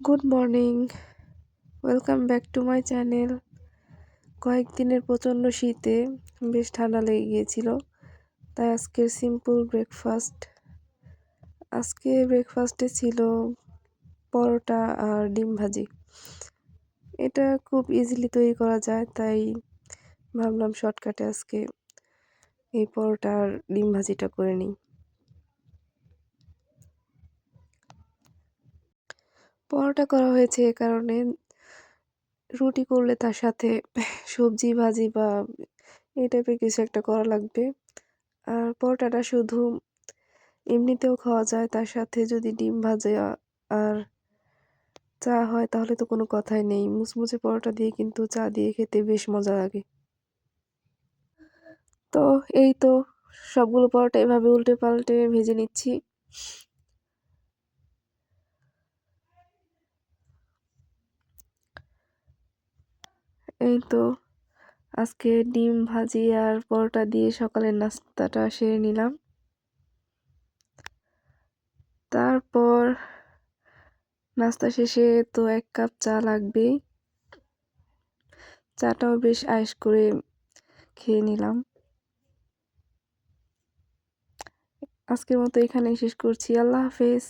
Good morning welcome back to my channel কয়েকদিনের প্রচণ্ড শীতে বেশ ঠান্ডা লেগে গিয়েছিল। তাই আজকের সিম্পল ব্রেকফাস্ট আজকে ব্রেকফাস্টে ছিল পরোটা আর ডিম ভাজি। এটা খুব ইজিলি তৈরি করা যায়, তাই ভাবলাম শর্টকাটে আজকে এই পরোটা আর ডিম ভাজিটা করে নিই। পরোটা করা হয়েছে এ কারণে। রুটি করলে তার সাথে সবজি, ভাজি বা এই টাইপের কিছু একটা করা লাগবে। আর পরোটাটা শুধু এমনিতেও খাওয়া যায়, তার সাথে যদি ডিম ভাজা আর চা হয় তাহলে তো কোনো কথাই নেই। মুচমুচে পরোটা দিয়ে কিন্তু চা দিয়ে খেতে বেশ মজা লাগে। তো এই তো, সবগুলো পরোটা এভাবে উল্টে পাল্টে ভেজে নিচ্ছি। এই তো, আজকে ডিম ভাজি আর পরোটা দিয়ে সকালের নাস্তাটা সেরে নিলাম। তারপর নাস্তা শেষে তো এক কাপ চা লাগবেই। চাটাও বেশ আয়েস করে খেয়ে নিলাম। আজকের মতো এখানেই শেষ করছি। আল্লাহ হাফেজ।